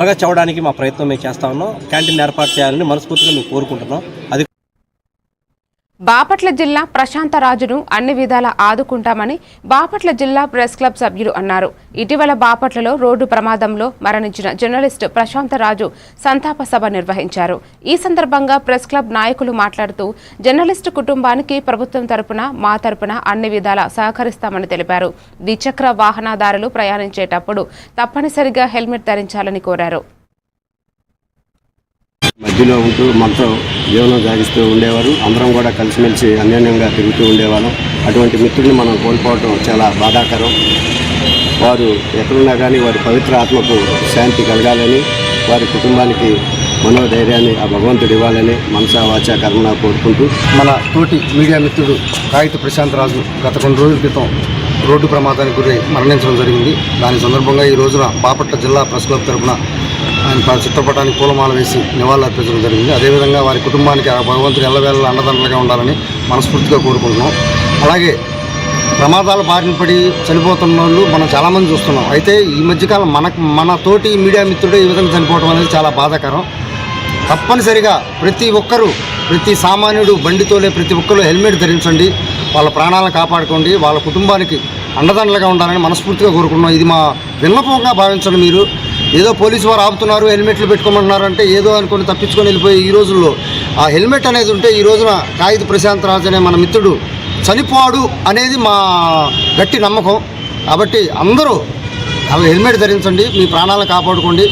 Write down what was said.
బాగా చదవడానికి మా ప్రయత్నం మేము చేస్తా ఉన్నాం. క్యాంటీన్ ఏర్పాటు చేయాలని మనస్ఫూర్తిగా మేము కోరుకుంటున్నాం. అది బాపట్ల జిల్లా ప్రశాంతరాజును అన్ని విధాల ఆదుకుంటామని బాపట్ల జిల్లా ప్రెస్ క్లబ్ సభ్యులు అన్నారు. ఇటీవల బాపట్లలో రోడ్డు ప్రమాదంలో మరణించిన జర్నలిస్టు ప్రశాంతరాజు సంతాప సభ నిర్వహించారు. ఈ సందర్భంగా ప్రెస్ క్లబ్ నాయకులు మాట్లాడుతూ జర్నలిస్టు కుటుంబానికి ప్రభుత్వం తరపున మా తరపున అన్ని విధాల సహకరిస్తామని తెలిపారు. ద్విచక్ర వాహనదారులు ప్రయాణించేటప్పుడు తప్పనిసరిగా హెల్మెట్ ధరించాలని కోరారు. మధ్యలో ఉంటూ మనతో జీవనం సాగిస్తూ ఉండేవారు. అందరం కూడా కలిసిమెలిసి అన్యోన్యంగా తిరుగుతూ ఉండేవాళ్ళం. అటువంటి మిత్రుడిని మనం కోల్పోవడం చాలా బాధాకరం. వారు ఎక్కడున్నా కానీ వారి పవిత్ర ఆత్మకు శాంతి కలగాలని వారి కుటుంబానికి మనోధైర్యాన్ని ఆ భగవంతుడు ఇవ్వాలని మనసా వాచా కర్మన కోరుకుంటూ మన తోటి మీడియా మిత్రుడు కాగిత ప్రశాంత్ రాజు గత కొన్ని రోజుల క్రితం రోడ్డు ప్రమాదానికి గురై మరణించడం జరిగింది. దాని సందర్భంగా ఈ రోజున బాపట్ల జిల్లా ప్రెస్ క్లబ్ తరఫున ఆయన చిత్రపటానికి పూలమాల వేసి నివాళులర్పించడం జరిగింది. అదేవిధంగా వారి కుటుంబానికి ఆ భగవంతుడు ఎల్లవేళ అండదండలుగా ఉండాలని మనస్ఫూర్తిగా కోరుకుంటున్నాం. అలాగే ప్రమాదాల బారిన పడి చనిపోతున్న వాళ్ళు మనం చాలామంది చూస్తున్నాం. అయితే ఈ మధ్యకాలం మనకు మన తోటి మీడియా మిత్రుడే ఈ విధంగా చనిపోవడం అనేది చాలా బాధాకరం. తప్పనిసరిగా ప్రతి ఒక్కరూ ప్రతి సామాన్యుడు బండితోలే ప్రతి ఒక్కరు హెల్మెట్ ధరించండి. వాళ్ళ ప్రాణాలను కాపాడుకోండి. వాళ్ళ కుటుంబానికి అండదండలుగా ఉండాలని మనస్ఫూర్తిగా కోరుకుంటున్నాం. ఇది మా విన్నపంగా భావించండి మీరు. ఏదో పోలీసు వారు ఆపుతున్నారు హెల్మెట్లు పెట్టుకోమంటున్నారు అంటే ఏదో అనుకుని తప్పించుకొని వెళ్ళిపోయి ఈ రోజుల్లో ఆ హెల్మెట్ అనేది ఉంటే ఈ రోజున కాగిత ప్రశాంత్ రాజు అనే మన మిత్రుడు చనిపోడు అనేది మా గట్టి నమ్మకం. కాబట్టి అందరూ హెల్మెట్ ధరించండి మీ ప్రాణాలను కాపాడుకోండి.